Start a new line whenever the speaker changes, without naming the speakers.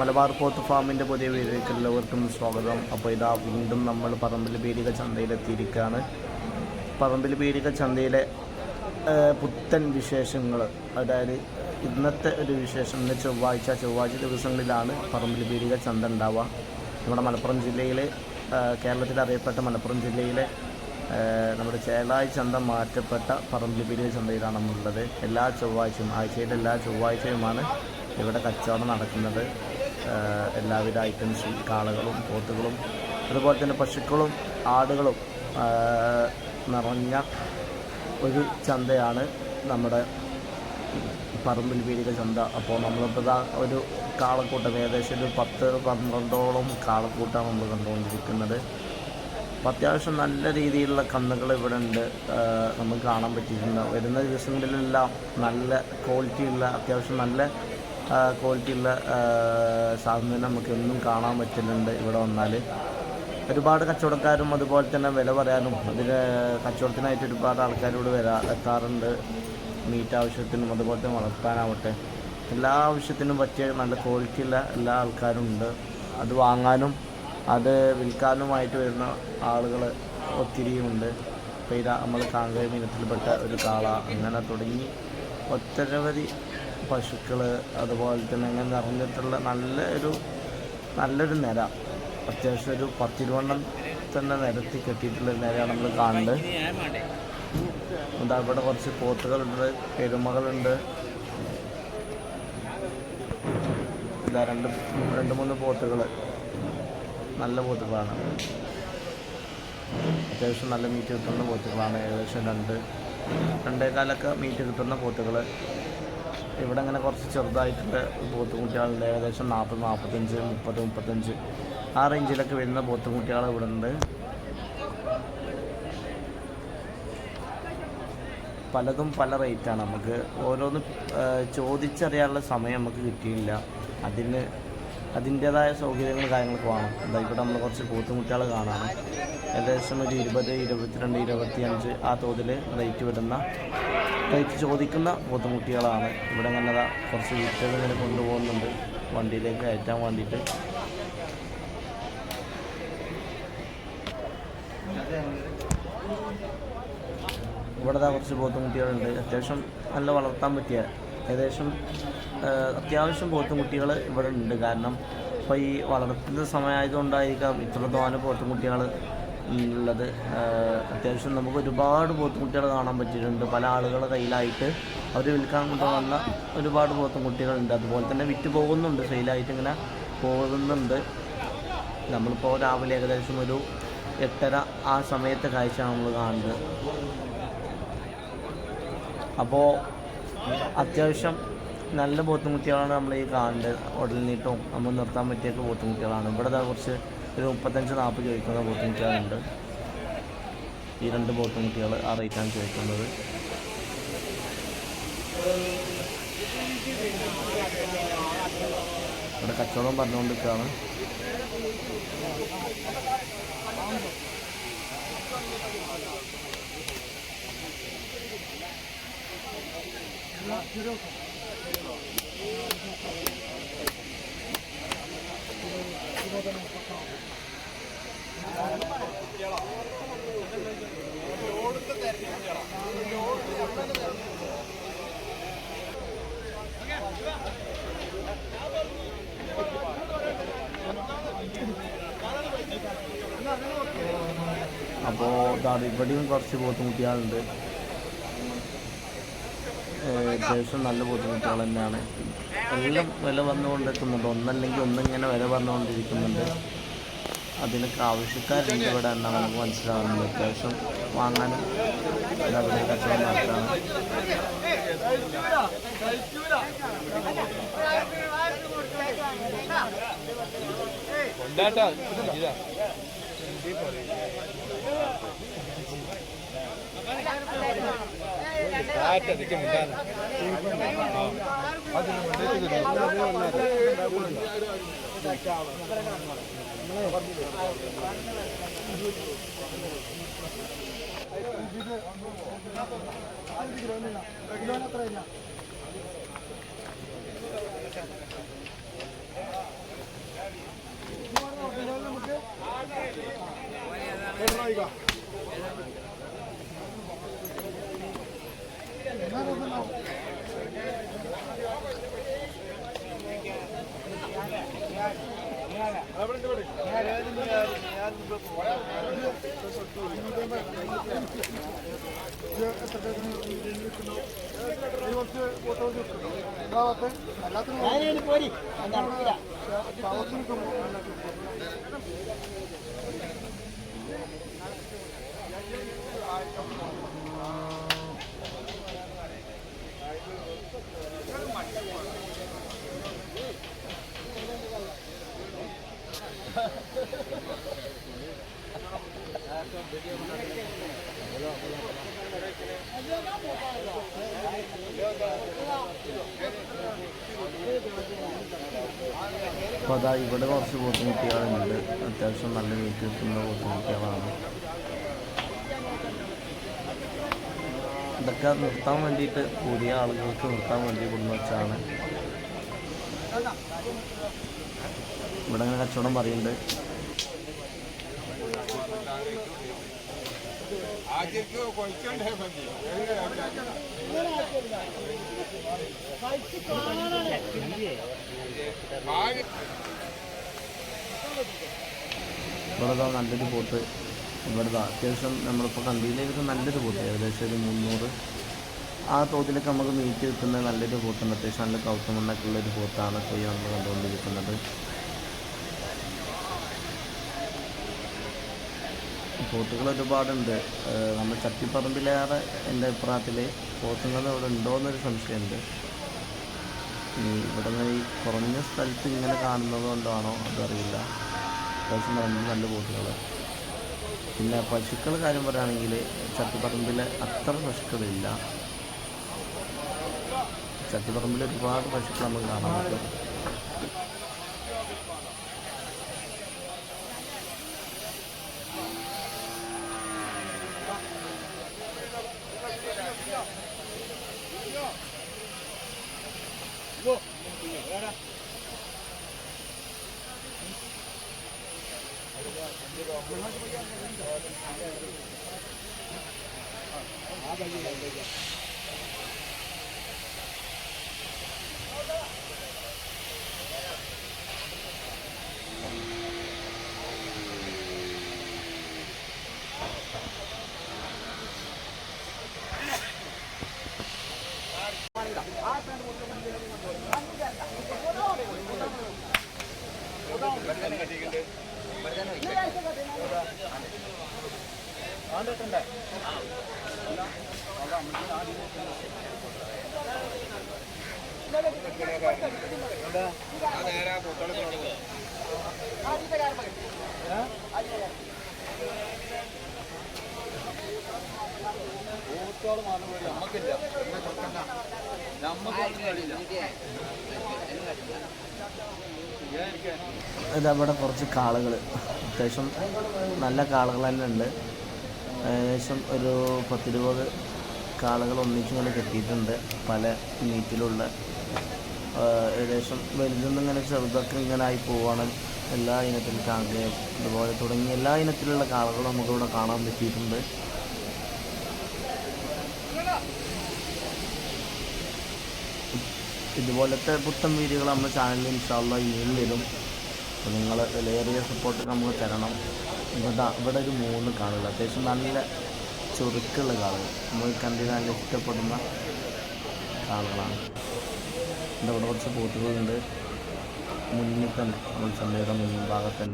മലബാർ പോത്ത് ഫാമിന്റെ പുതിയ വീഡിയോയ്ക്ക് എല്ലാവർക്കും സ്വാഗതം. അപ്പോൾ ഇതാ വീണ്ടും നമ്മൾ പറമ്പിൽ പീടിക ചന്തയിലെത്തിയിരിക്കുകയാണ്. പറമ്പിൽ പീടിക ചന്തയിലെ പുത്തൻ വിശേഷങ്ങൾ അതായത് ഇന്നത്തെ ഒരു വിശേഷം ഇന്ന് ചൊവ്വാഴ്ച ചൊവ്വാഴ്ച ദിവസങ്ങളിലാണ് പറമ്പിൽ പീടിക ചന്ത ഉണ്ടാവുക. നമ്മുടെ മലപ്പുറം ജില്ലയിലെ കേരളത്തിൽ അറിയപ്പെട്ട മലപ്പുറം ജില്ലയിലെ നമ്മുടെ ചേളായി ചന്ത മാറ്റപ്പെട്ട പറമ്പിൽ പീടിക ചന്തയിലാണ് നമ്മളുള്ളത് എല്ലാ ചൊവ്വാഴ്ചയും ആഴ്ചയിലെ എല്ലാ ചൊവ്വാഴ്ചയുമാണ് ഇവിടെ കച്ചവടം നടക്കുന്നത്. എല്ലാവിധ ഐറ്റംസും കാളകളും പോത്തുകളും അതുപോലെ തന്നെ പശുക്കളും ആടുകളും നിറഞ്ഞ ഒരു ചന്തയാണ് നമ്മുടെ പറമ്പിൽ പീടിക ചന്ത. അപ്പോൾ നമ്മളിപ്പോൾ ഒരു കാളക്കൂട്ടം ഏകദേശം ഒരു പത്ത് പന്ത്രണ്ടോളം കാളക്കൂട്ടാണ് നമ്മൾ കണ്ടുകൊണ്ടിരിക്കുന്നത്. അപ്പോൾ അത്യാവശ്യം നല്ല രീതിയിലുള്ള കന്നുകൾ ഇവിടെ ഉണ്ട്. നമുക്ക് കാണാൻ പറ്റിയിട്ടുണ്ട്. വരുന്ന ദിവസങ്ങളിലെല്ലാം നല്ല ക്വാളിറ്റിയുള്ള അത്യാവശ്യം നല്ല ക്വാളിറ്റിയുള്ള സാധനം നമുക്ക് എന്നും കാണാൻ പറ്റുന്നുണ്ട് ഇവിടെ വന്നാൽ. ഒരുപാട് കച്ചവടക്കാരും അതുപോലെ തന്നെ വില പറയാനും അതിന് കച്ചവടത്തിനായിട്ട് ഒരുപാട് ആൾക്കാരോട് വരാ എത്താറുണ്ട്. മീറ്റ് ആവശ്യത്തിനും അതുപോലെ തന്നെ വളർത്താനാവട്ടെ. എല്ലാ ആവശ്യത്തിനും പറ്റിയ നല്ല ക്വാളിറ്റിയുള്ള എല്ലാ ആൾക്കാരും ഉണ്ട്. അത് വാങ്ങാനും അത് വിൽക്കാനുമായിട്ട് വരുന്ന ആളുകൾ ഒത്തിരിയുമുണ്ട് ഇപ്പോൾ ഇതാ നമ്മൾ കാങ്കയം മീനത്തിൽപ്പെട്ട ഒരു കാള. അങ്ങനെ തുടങ്ങി. ഒട്ടനവധി പശുക്കൾ അതുപോലെ തന്നെ അങ്ങനെ നിറഞ്ഞിട്ടുള്ള നല്ല ഒരു നല്ലൊരു നിര. അത്യാവശ്യം ഒരു പത്തിരുവണ്ണം തന്നെ നിരത്തി കെട്ടിയിട്ടുള്ള നിരയാണ് നമ്മൾ കാണുന്നത്. എന്താ ഇവിടെ കുറച്ച് പോത്തുകളുണ്ട് പെരുമകളുണ്ട്. ഇതാ രണ്ട് രണ്ട് മൂന്ന് പോത്തുകൾ നല്ല പോത്തുകളാണ്. അത്യാവശ്യം നല്ല മീറ്റ് കിട്ടുന്ന പോത്തുകളാണ്. ഏകദേശം രണ്ട് രണ്ടേകാലൊക്കെ മീറ്റ് കിട്ടുന്ന പോത്തുകൾ ഇവിടെ അങ്ങനെ കുറച്ച് ചെറുതായിട്ടുള്ള പോത്തുകുട്ടികളുണ്ട് ഏകദേശം നാൽപ്പത് നാൽപ്പത്തഞ്ച് മുപ്പത് മുപ്പത്തഞ്ച്. ആ റേഞ്ചിലൊക്കെ വരുന്ന പോത്തുകുട്ടികൾ ഇവിടെ ഉണ്ട് പലതും പല റേറ്റാണ് നമുക്ക് ഓരോന്ന് ചോദിച്ചറിയാനുള്ള സമയം നമുക്ക് കിട്ടിയില്ല. അതിന് അതിന്റേതായ സൗകര്യങ്ങൾ കാര്യങ്ങളൊക്കെ വേണം. എന്താ ഇവിടെ നമ്മൾ കുറച്ച് കൂത്തുമുട്ടികൾ കാണാം ഏകദേശം ഒരു ഇരുപത് ഇരുപത്തിരണ്ട് ഇരുപത്തിയഞ്ച് ആ തോതിൽ റേറ്റ് വരുന്ന റേറ്റ് ചോദിക്കുന്ന കൂത്തുമുട്ടികളാണ് ഇവിടെ അങ്ങനെ കുറച്ച് വീട്ടുകൾ ഇങ്ങനെ കൊണ്ടുപോകുന്നുണ്ട്. വണ്ടിയിലേക്ക് കയറ്റാൻ വേണ്ടിയിട്ട്. ഇവിടെ കുറച്ച് പോത്തുമുട്ടികളുണ്ട് അത്യാവശ്യം നല്ല വളർത്താൻ പറ്റിയ ഏകദേശം അത്യാവശ്യം പോത്തുംകുട്ടികൾ ഇവിടെ ഉണ്ട്. കാരണം ഇപ്പോൾ ഈ വളർത്തുന്ന സമയമായതുകൊണ്ടായിരിക്കാം ഇത്രത്തോനെ പോത്തുംകുട്ടികൾ ഉള്ളത്. അത്യാവശ്യം നമുക്ക് ഒരുപാട് പോത്തുംകുട്ടികൾ കാണാൻ പറ്റിയിട്ടുണ്ട്. പല ആളുകളുടെ കയ്യിലായിട്ട് അവർ വിൽക്കാൻ കൊണ്ടുവന്ന ഒരുപാട് പോത്തുംകുട്ടികളുണ്ട്. അതുപോലെ തന്നെ വിറ്റ് പോകുന്നുണ്ട്. സെയിലായിട്ട് ഇങ്ങനെ പോകുന്നുണ്ട്. നമ്മളിപ്പോൾ രാവിലെ ഏകദേശം ഒരു എട്ടര ആ സമയത്തെ കാഴ്ച നമ്മൾ കാണുന്നത്. അപ്പോൾ അത്യാവശ്യം നല്ല പോത്തുമുട്ടികളാണ് നമ്മൾ ഈ കാണുന്നത് ഉടൽ നീട്ടവും നമ്മൾ നിർത്താൻ പറ്റിയൊക്കെ പോത്തുമുട്ടികളാണ് ഇവിടെ കുറച്ച് ഒരു മുപ്പത്തഞ്ച് നാൽപ്പത് ചോദിക്കുന്ന പോത്തുമുട്ടികളുണ്ട് ഈ രണ്ട് പോത്തുമുട്ടികൾ ആ റേറ്റാണ് ചോദിക്കുന്നത്. ഇവിടെ കച്ചവടം പറഞ്ഞുകൊണ്ടിരിക്കുകയാണ്. അപ്പോൾ ഇതാണ് ഇവിടെയും കുറച്ച് പോത്തുമുട്ടികളുണ്ട് ഏഹ് അത്യാവശ്യം നല്ല ബുദ്ധിമുട്ടുകൾ തന്നെയാണ്. എല്ലാം വില വന്നുകൊണ്ടിരിക്കുന്നുണ്ട്. ഒന്നല്ലെങ്കിൽ ഒന്നിങ്ങനെ വില വന്നുകൊണ്ടിരിക്കുന്നുണ്ട്. അതിനൊക്കെ ആവശ്യക്കാരുണ്ട് ഇവിടെ എന്നാണ് നമുക്ക് മനസ്സിലാവുന്നത്. അത്യാവശ്യം വാങ്ങാനും അവിടെ കച്ചവടം നടത്താണ്
കൊണ്ടാട്ടാ. ആറ്റടിക്ക് മുണ്ടാണ് നമുക്ക് ഉണ്ടാകും
അപ്പോൾ അതാ ഇവിടെ കുറച്ച് പോത്തുകുട്ടികളുണ്ട് അത്യാവശ്യം നല്ല മീറ്റ് കിട്ടുന്ന പോത്തുകുട്ടികളാണ് ഇതൊക്കെ നിർത്താൻ വേണ്ടിയിട്ട് പുതിയ ആളുകൾക്ക് നിർത്താൻ വേണ്ടി കൊണ്ടു വെച്ചാണ് ഇവിടെ അങ്ങനെ കച്ചവടം പറയുന്നുണ്ട്. ഇവിടെതാ നല്ലൊരു പോത്ത് ഇവിടെ ദാ അത്യാവശ്യം നമ്മളിപ്പോൾ കണ്ടിയിലേക്ക് നല്ലൊരു പോത്ത് ഏകദേശം ഒരു മുന്നൂറ്. ആ തോതിലൊക്കെ നമുക്ക് മീറ്റ് കിട്ടുന്ന നല്ലൊരു പോത്തുണ്ട് അത്യാവശ്യം നല്ല കൗത്തമണ്ണൊക്കെ ഉള്ളൊരു പോത്താണ് പോയി നമ്മൾ കണ്ടുകൊണ്ടിരിക്കുന്നത്. പോത്തുകൾ ഒരുപാടുണ്ട്. നമ്മൾ ചട്ടിപ്പറമ്പിലേറെ എന്റെ അഭിപ്രായത്തിൽ പോത്തുകൾ ഇവിടെ ഉണ്ടോ എന്നൊരു സംശയമുണ്ട്. ഇവിടെ നിന്ന് ഈ കുറഞ്ഞ സ്ഥലത്ത് ഇങ്ങനെ കാണുന്നത് കൊണ്ടാണോ അതറിയില്ല. അത്യാവശ്യം നല്ല നല്ല പോത്തുകൾ. പിന്നെ പശുക്കൾ കാര്യം പറയുകയാണെങ്കിൽ ചട്ടിപ്പറമ്പിൽ അത്ര പശുക്കളില്ല. ചട്ടിപ്പറമ്പിൽ ഒരുപാട് പശുക്കൾ നമുക്ക് കാണാൻ പറ്റും
ആ മാത്രമല്ല നമുക്കില്ല
ഇതവിടെ കുറച്ച് കാളുകൾ അത്യാവശ്യം നല്ല കാളുകൾ തന്നെ ഉണ്ട്. ഏകദേശം ഒരു പത്തിരുപത് കാളകൾ ഒന്നിച്ചിങ്ങനെ കെട്ടിയിട്ടുണ്ട്. പല മീറ്റിലുള്ള ഏകദേശം വലുതെന്ന് ഇങ്ങനെ ചെറുതൊക്കെ ഇങ്ങനെ ആയി പോവാണ്. എല്ലാ ഇനത്തിലും കാക്കയും അതുപോലെ തുടങ്ങിയ എല്ലാ ഇനത്തിലുള്ള കാളകളും നമുക്കിവിടെ കാണാൻ പറ്റിയിട്ടുണ്ട്. ഇതുപോലത്തെ പുത്തൻ വീഡിയോകൾ നമ്മുടെ ചാനലിൽ ഇൻഷാല്ല ഇനിയും വരും. അപ്പോൾ നിങ്ങൾ വിലയേറിയ സപ്പോർട്ട് നമുക്ക് തരണം. ഇവിടെ ഇവിടെ ഒരു മൂന്ന് കാളുകൾ അത്യാവശ്യം നല്ല ചുരുക്കുള്ള കാളുകൾ. നമ്മൾ കണ്ടിന് നല്ല ഇഷ്ടപ്പെടുന്ന കാളുകളാണ്. എന്റെ അവിടെ കുറച്ച് പോത്തുകളുണ്ട് മുന്നിൽ തന്നെ. നമ്മൾ ചന്തയുടെ മുൻഭാഗത്ത്